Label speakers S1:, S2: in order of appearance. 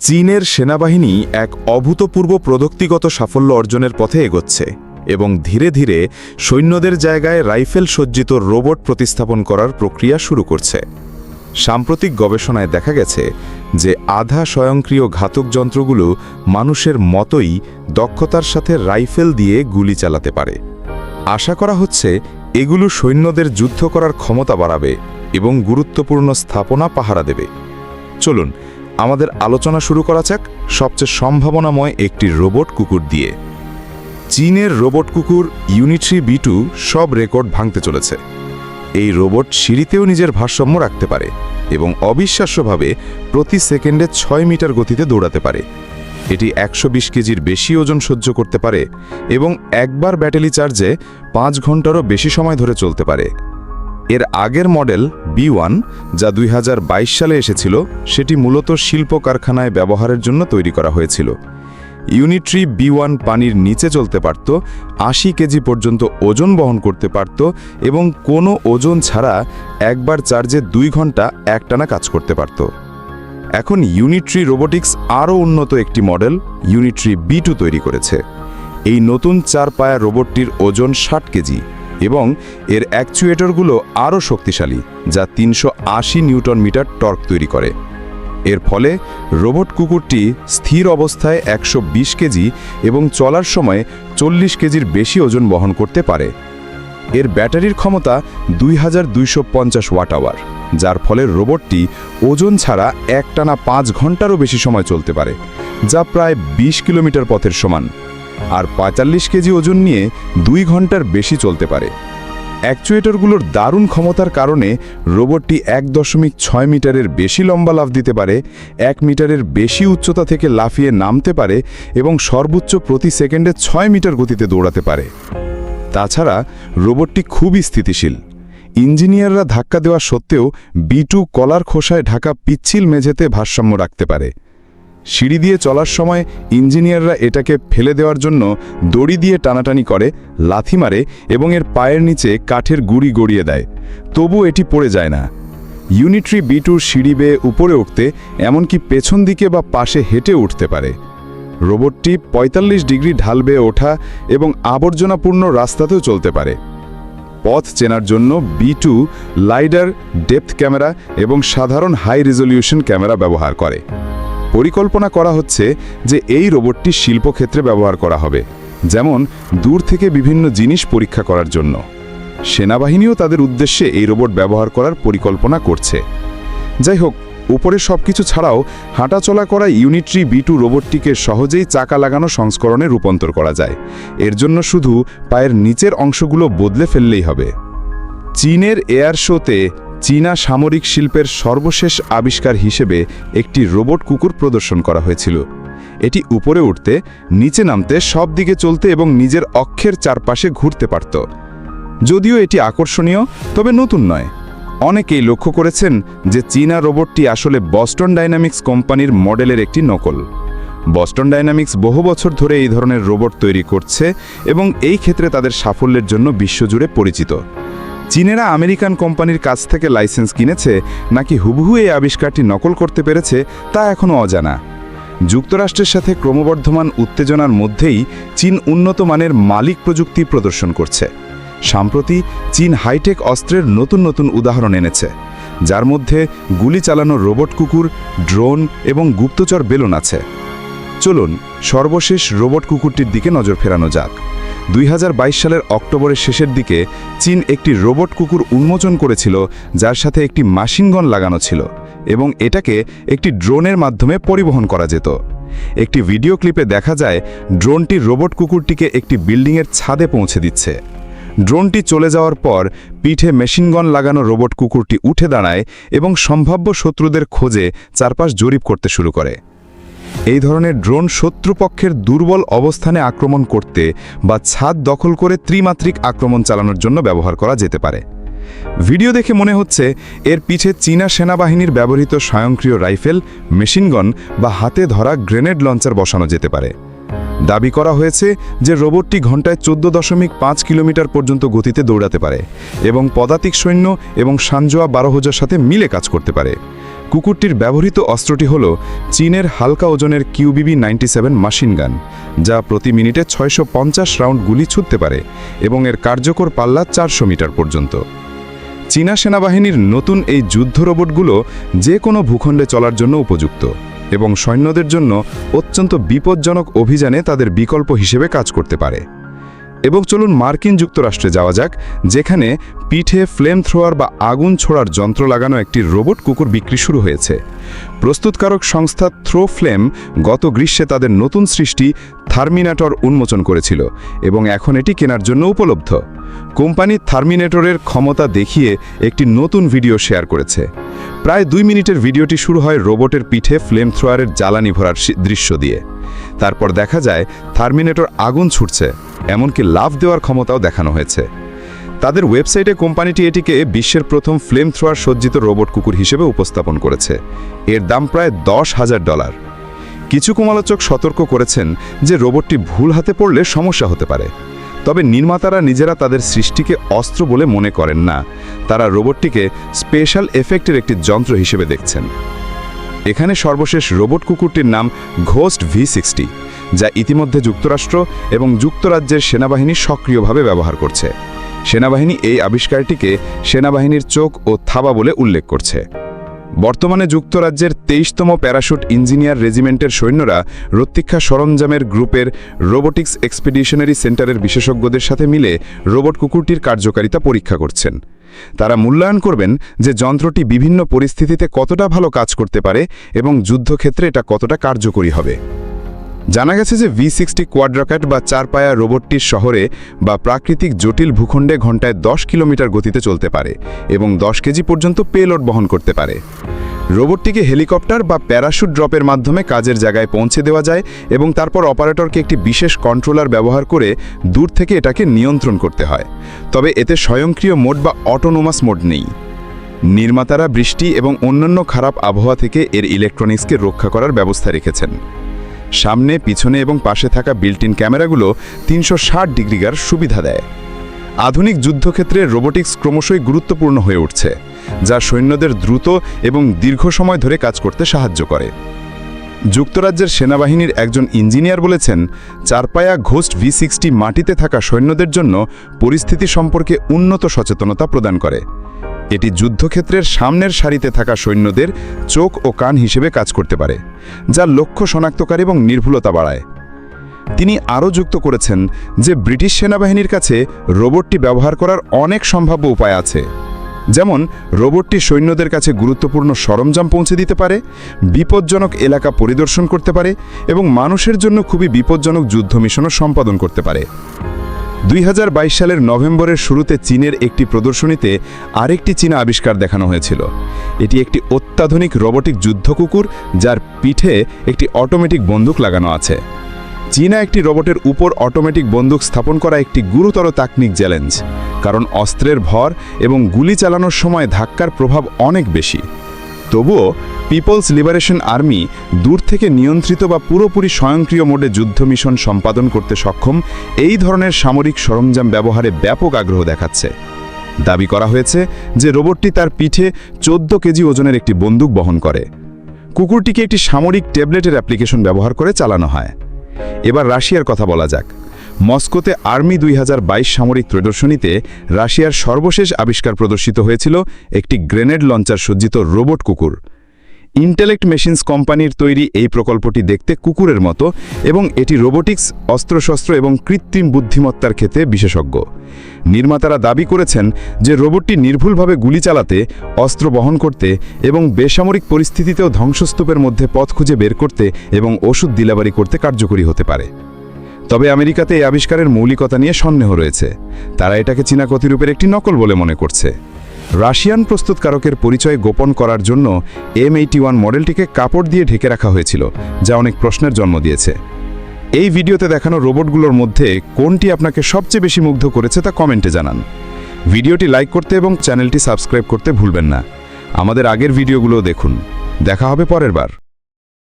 S1: চীনের সেনাবাহিনী এক অভূতপূর্ব প্রযুক্তিগত সাফল্য অর্জনের পথে এগোচ্ছে এবং ধীরে ধীরে সৈন্যদের জায়গায় রাইফেল সজ্জিত রোবট প্রতিস্থাপন করার প্রক্রিয়া শুরু করছে। সাম্প্রতিক গবেষণায় দেখা গেছে যে আধা স্বয়ংক্রিয় ঘাতক যন্ত্রগুলো মানুষের মতোই দক্ষতার সাথে রাইফেল দিয়ে গুলি চালাতে পারে। আশা করা হচ্ছে এগুলো সৈন্যদের যুদ্ধ করার ক্ষমতা বাড়াবে এবং গুরুত্বপূর্ণ স্থাপনা পাহারা দেবে। চলুন আমাদের আলোচনা শুরু করা যাক সবচেয়ে সম্ভাবনাময় একটি রোবট কুকুর দিয়ে। চীনের রোবট কুকুর ইউনিট্রি বি টু সব রেকর্ড ভাঙতে চলেছে। এই রোবট সিঁড়িতেও নিজের ভারসাম্য রাখতে পারে এবং অবিশ্বাস্যভাবে প্রতি সেকেন্ডে ছয় মিটার গতিতে দৌড়াতে পারে। এটি একশো বিশ কেজির বেশি ওজন সহ্য করতে পারে এবং একবার ব্যাটারি চার্জে পাঁচ ঘন্টারও বেশি সময় ধরে চলতে পারে। এর আগের মডেল বি ওয়ান, যা দুই হাজার বাইশ সালে এসেছিল, সেটি মূলত শিল্প কারখানায় ব্যবহারের জন্য তৈরি করা হয়েছিল। ইউনিট্রি বি ওয়ান পানির নিচে চলতে পারত, আশি কেজি পর্যন্ত ওজন বহন করতে পারত এবং কোনো ওজন ছাড়া একবার চার্জে দুই ঘণ্টা একটানা কাজ করতে পারত। এখন ইউনিট্রি রোবোটিক্স আরও উন্নত একটি মডেল ইউনিট্রি বি টু তৈরি করেছে। এই নতুন চার পায়া রোবটটির ওজন ষাট কেজি। এবং এর অ্যাকচুয়েটরগুলো আরও শক্তিশালী, যা তিনশো আশি নিউটন মিটার টর্ক তৈরি করে। এর ফলে রোবট কুকুরটি স্থির অবস্থায় একশো বিশ কেজি এবং চলার সময় চল্লিশ কেজির বেশি ওজন বহন করতে পারে। এর ব্যাটারির ক্ষমতা দুই হাজার দুইশো পঞ্চাশ ওয়াট আওয়ার, যার ফলে রোবটটি ওজন ছাড়া একটানা পাঁচ ঘন্টারও বেশি সময় চলতে পারে, যা প্রায় ২০ কিলোমিটার পথের সমান। আর পঁয়তাল্লিশ কেজি ওজন নিয়ে দুই ঘণ্টার বেশি চলতে পারে। অ্যাকচুয়েটরগুলোর দারুণ ক্ষমতার কারণে রোবটটি এক দশমিক ছয় মিটারের বেশি লম্বা লাফ দিতে পারে, এক মিটারের বেশি উচ্চতা থেকে লাফিয়ে নামতে পারে এবং সর্বোচ্চ প্রতি সেকেন্ডে ছয় মিটার গতিতে দৌড়াতে পারে। তাছাড়া রোবটটি খুবই স্থিতিশীল। ইঞ্জিনিয়াররা ধাক্কা দেওয়া সত্ত্বেও বিটু কলার খোসায় ঢাকা পিচ্ছিল মেঝেতে ভারসাম্য রাখতে পারে। সিঁড়ি দিয়ে চলার সময় ইঞ্জিনিয়াররা এটাকে ফেলে দেওয়ার জন্য দড়ি দিয়ে টানাটানি করে, লাথি মারে এবং এর পায়ের নিচে কাঠের গুড়ি গড়িয়ে দেয়। তবু এটি পড়ে যায় না। ইউনিট্রি বিটুর সিঁড়ি বেয়ে উপরে উঠতে, এমনকি পেছন দিকে বা পাশে হেঁটে উঠতে পারে। রোবটটি ৪৫ ডিগ্রি ঢাল বেয়ে ওঠা এবং আবর্জনাপূর্ণ রাস্তাতেও চলতে পারে। পথ চেনার জন্য B two lidar depth camera এবং সাধারণ হাই রেজলিউশন ক্যামেরা ব্যবহার করে। পরিকল্পনা করা হচ্ছে যে এই রোবটটি শিল্পক্ষেত্রে ব্যবহার করা হবে, যেমন দূর থেকে বিভিন্ন জিনিস পরীক্ষা করার জন্য। সেনাবাহিনীও তাদের উদ্দেশ্যে এই রোবট ব্যবহার করার পরিকল্পনা করছে। যাই হোক, উপরে সবকিছু ছাড়াও হাঁটাচলা করা ইউনিট্রি বি টু রোবটটিকে সহজেই চাকা লাগানো সংস্করণে রূপান্তর করা যায়। এর জন্য শুধু পায়ের নিচের অংশগুলো বদলে ফেললেই হবে। চীনের এয়ার শোতে চীনা সামরিক শিল্পের সর্বশেষ আবিষ্কার হিসেবে একটি রোবট কুকুর প্রদর্শন করা হয়েছিল। এটি উপরে উঠতে, নিচে নামতে, সব দিকে চলতে এবং নিজের অক্ষের চারপাশে ঘুরতে পারত। যদিও এটি আকর্ষণীয়, তবে নতুন নয়। অনেকেই লক্ষ্য করেছেন যে চীনা রোবটটি আসলে বস্টন ডাইনামিক্স কোম্পানির মডেলের একটি নকল। বস্টন ডাইনামিক্স বহু বছর ধরে এই ধরনের রোবট তৈরি করছে এবং এই ক্ষেত্রে তাদের সাফল্যের জন্য বিশ্বজুড়ে পরিচিত। চীনেরা আমেরিকান কোম্পানির কাছ থেকে লাইসেন্স কিনেছে, নাকি হুবহু এই আবিষ্কারটি নকল করতে পেরেছে, তা এখনও অজানা। যুক্তরাষ্ট্রের সাথে ক্রমবর্ধমান উত্তেজনার মধ্যেই চীন উন্নত মানের মালিক প্রযুক্তি প্রদর্শন করছে। সম্প্রতি চীন হাইটেক অস্ত্রের নতুন নতুন উদাহরণ এনেছে, যার মধ্যে গুলি চালানো রোবট কুকুর, ড্রোন এবং গুপ্তচর বেলুন আছে। চলুন, সর্বশেষ রোবট কুকুরটির দিকে নজর ফেরানো যাক। দুই হাজার বাইশ সালের অক্টোবরের শেষের দিকে চীন একটি রোবট কুকুর উন্মোচন করেছিল, যার সাথে একটি মাশিনগন লাগানো ছিল এবং এটাকে একটি ড্রোনের মাধ্যমে পরিবহন করা যেত। একটি ভিডিও ক্লিপে দেখা যায়, ড্রোনটি রোবট কুকুরটিকে একটি বিল্ডিংয়ের ছাদে পৌঁছে দিচ্ছে। ড্রোনটি চলে যাওয়ার পর পিঠে মেশিনগন লাগানো রোবট কুকুরটি উঠে দাঁড়ায় এবং সম্ভাব্য শত্রুদের খোঁজে চারপাশ জরিপ করতে শুরু করে। এই ধরনের ড্রোন শত্রুপক্ষের দুর্বল অবস্থানে আক্রমণ করতে বা ছাদ দখল করে ত্রিমাত্রিক আক্রমণ চালানোর জন্য ব্যবহার করা যেতে পারে। ভিডিও দেখে মনে হচ্ছে এর পিছে চীনা সেনাবাহিনীর ব্যবহৃত স্বয়ংক্রিয় রাইফেল, মেশিনগন বা হাতে ধরা গ্রেনেড লঞ্চার বসানো যেতে পারে। দাবি করা হয়েছে যে রোবটটি ঘন্টায় চোদ্দ দশমিক পাঁচ কিলোমিটার পর্যন্ত গতিতে দৌড়াতে পারে এবং পদাতিক সৈন্য এবং সানজোয়া বারোহজার সাথে মিলে কাজ করতে পারে। কুকুরটির ব্যবহৃত অস্ত্রটি হল চীনের হালকা ওজনের কিউবিবি নাইনটি সেভেন মাশিন গান, যা প্রতি মিনিটে ছয়শো পঞ্চাশ রাউন্ড গুলি ছুটতে পারে এবং এর কার্যকর পাল্লা চারশো মিটার পর্যন্ত। চীনা সেনাবাহিনীর নতুন এই যুদ্ধ রোবটগুলো যে কোনো ভূখণ্ডে চলার জন্য উপযুক্ত এবং সৈন্যদের জন্য অত্যন্ত বিপজ্জনক অভিযানে তাদের বিকল্প হিসেবে কাজ করতে পারে। এবং চলুন মার্কিন যুক্তরাষ্ট্রে যাওয়া যাক, যেখানে পিঠে ফ্লেম থ্রোয়ার বা আগুন ছোড়ার যন্ত্র লাগানো একটি রোবট কুকুর বিক্রি শুরু হয়েছে। প্রস্তুতকারক সংস্থা থ্রো ফ্লেম গত গ্রীষ্মে তাদের নতুন সৃষ্টি থার্মিনাটর উন্মোচন করেছিল এবং এখন এটি কেনার জন্য উপলব্ধ। কোম্পানি থার্মিনেটরের ক্ষমতা দেখিয়ে একটি নতুন ভিডিও শেয়ার করেছে। প্রায় দুই মিনিটের ভিডিওটি শুরু হয় রোবটের পিঠে ফ্লেম থ্রোয়ারের জ্বালানি ভরার দৃশ্য দিয়ে। তারপর দেখা যায় থার্মিনেটর আগুন ছুটছে। এমনকি লাভ দেওয়ার ক্ষমতাও দেখানো হয়েছে। তাদের ওয়েবসাইটে কোম্পানিটি এটিকে বিশ্বের প্রথম ফ্লেম থ্রোয়ার সজ্জিত রোবট কুকুর হিসেবে উপস্থাপন করেছে। এর দাম প্রায় দশ হাজার ডলার। কিছু কুমালোচক সতর্ক করেছেন যে রোবটটি ভুল হাতে পড়লে সমস্যা হতে পারে। তবে নির্মাতারা নিজেরা তাদের সৃষ্টিকে অস্ত্র বলে মনে করেন না। তারা রোবটটিকে স্পেশাল এফেক্টের একটি যন্ত্র হিসেবে দেখছেন। এখানে সর্বশেষ রোবট কুকুরটির নাম ঘোস্ট ভি সিক্সটি। যা ইতিমধ্যে যুক্তরাষ্ট্র এবং যুক্তরাজ্যের সেনাবাহিনী সক্রিয়ভাবে ব্যবহার করছে। সেনাবাহিনী এই আবিষ্কারটিকে সেনাবাহিনীর চোখ ও থাবা বলে উল্লেখ করছে। বর্তমানে যুক্তরাজ্যের তেইশতম প্যারাশুট ইঞ্জিনিয়ার রেজিমেন্টের সৈন্যরা রত্তিক্ষা সরঞ্জামের গ্রুপের রোবোটিক্স এক্সপিডিশনারি সেন্টারের বিশেষজ্ঞদের সাথে মিলে রোবট কুকুরটির কার্যকারিতা পরীক্ষা করছেন। তারা মূল্যায়ন করবেন যে যন্ত্রটি বিভিন্ন পরিস্থিতিতে কতটা ভালো কাজ করতে পারে এবং যুদ্ধক্ষেত্রে এটা কতটা কার্যকরী হবে। জানা গেছে যে ভি সিক্সটি কোয়াড্রাকাট বা চারপায়া রোবটটির শহরে বা প্রাকৃতিক জটিল ভূখণ্ডে ঘন্টায় দশ কিলোমিটার গতিতে চলতে পারে এবং দশ কেজি পর্যন্ত পেলোড বহন করতে পারে। রোবটটিকে হেলিকপ্টার বা প্যারাশুট ড্রপের মাধ্যমে কাজের জায়গায় পৌঁছে দেওয়া যায় এবং তারপর অপারেটরকে একটি বিশেষ কন্ট্রোলার ব্যবহার করে দূর থেকে এটাকে নিয়ন্ত্রণ করতে হয়। তবে এতে স্বয়ংক্রিয় মোড বা অটোনোমাস মোড নেই। নির্মাতারা বৃষ্টি এবং অন্যান্য খারাপ আবহাওয়া থেকে এর ইলেকট্রনিক্সকে রক্ষা করার ব্যবস্থা রেখেছেন। সামনে, পিছনে এবং পাশে থাকা বিল্ট ইন ক্যামেরাগুলো তিনশো ষাট ডিগ্রিগার সুবিধা দেয়। আধুনিক যুদ্ধক্ষেত্রে রোবোটিক্স ক্রমশই গুরুত্বপূর্ণ হয়ে উঠছে, যা সৈন্যদের দ্রুত এবং দীর্ঘ সময় ধরে কাজ করতে সাহায্য করে। যুক্তরাজ্যের সেনাবাহিনীর একজন ইঞ্জিনিয়ার বলেছেন, চারপায়া ঘোস্ট ভি সিক্সটি মাটিতে থাকা সৈন্যদের জন্য পরিস্থিতি সম্পর্কে উন্নত সচেতনতা প্রদান করে। এটি যুদ্ধক্ষেত্রের সামনের সারিতে থাকা সৈন্যদের চোখ ও কান হিসেবে কাজ করতে পারে, যা লক্ষ্য শনাক্তকারী এবং নির্ভুলতা বাড়ায়। তিনি আরও যুক্ত করেছেন যে ব্রিটিশ সেনাবাহিনীর কাছে রোবটটি ব্যবহার করার অনেক সম্ভাব্য উপায় আছে, যেমন রোবটটি সৈন্যদের কাছে গুরুত্বপূর্ণ সরঞ্জাম পৌঁছে দিতে পারে, বিপজ্জনক এলাকা পরিদর্শন করতে পারে এবং মানুষের জন্য খুবই বিপজ্জনক যুদ্ধ মিশনও সম্পাদন করতে পারে। দুই হাজার বাইশ সালের নভেম্বরের শুরুতে চীনের একটি প্রদর্শনীতে আরেকটি চীনা আবিষ্কার দেখানো হয়েছিল। এটি একটি অত্যাধুনিক রোবটিক যুদ্ধ কুকুর যার পিঠে একটি অটোমেটিক বন্দুক লাগানো আছে। চীনা একটি রোবটের উপর অটোমেটিক বন্দুক স্থাপন করা একটি গুরুতর তাকনিক চ্যালেঞ্জ, কারণ অস্ত্রের ভর এবং গুলি চালানোর সময় ধাক্কার প্রভাব অনেক বেশি। তবুও পিপলস লিবারেশন আর্মি দূর থেকে নিয়ন্ত্রিত বা পুরোপুরি স্বয়ংক্রিয় মোডে যুদ্ধ মিশন সম্পাদন করতে সক্ষম এই ধরনের সামরিক সরঞ্জাম ব্যবহারে ব্যাপক আগ্রহ দেখাচ্ছে। দাবি করা হয়েছে যে রোবটটি তার পিঠে চোদ্দ কেজি ওজনের একটি বন্দুক বহন করে। কুকুরটিকে একটি সামরিক ট্যাবলেটের অ্যাপ্লিকেশন ব্যবহার করে চালানো হয়। এবার রাশিয়ার কথা বলা যাক। মস্কোতে আর্মি দুই হাজার বাইশ সামরিক প্রদর্শনীতে রাশিয়ার সর্বশেষ আবিষ্কার প্রদর্শিত হয়েছিল একটি গ্রেনেড লঞ্চার সজ্জিত রোবট কুকুর। ইন্টেলেক্ট মেশিনস কোম্পানির তৈরি এই প্রকল্পটি দেখতে কুকুরের মতো এবং এটি রোবোটিক্স, অস্ত্রশস্ত্র এবং কৃত্রিম বুদ্ধিমত্তার ক্ষেত্রে বিশেষজ্ঞ। নির্মাতারা দাবি করেছেন যে রোবটটি নির্ভুলভাবে গুলি চালাতে, অস্ত্র বহন করতে এবং বেসামরিক পরিস্থিতিতেও ধ্বংসস্তূপের মধ্যে পথ খুঁজে বের করতে এবং ওষুধ দিলাবারি করতে কার্যকরী হতে পারে। তবে আমেরিকাতে এই আবিষ্কারের মৌলিকতা নিয়ে সন্দেহ রয়েছে। তারা এটাকে চীনা কতিরূপের একটি নকল বলে মনে করছে। রাশিয়ান প্রস্তুতকারকের পরিচয় গোপন করার জন্য এম এইটি ওয়ান মডেলটিকে কাপড় দিয়ে ঢেকে রাখা হয়েছিল, যা অনেক প্রশ্নের জন্ম দিয়েছে। এই ভিডিওতে দেখানো রোবটগুলোর মধ্যে কোনটি আপনাকে সবচেয়ে বেশি মুগ্ধ করেছে তা কমেন্টে জানান। ভিডিওটি লাইক করতে এবং চ্যানেলটি সাবস্ক্রাইব করতে ভুলবেন না। আমাদের আগের ভিডিওগুলো দেখুন। দেখা হবে পরের বার।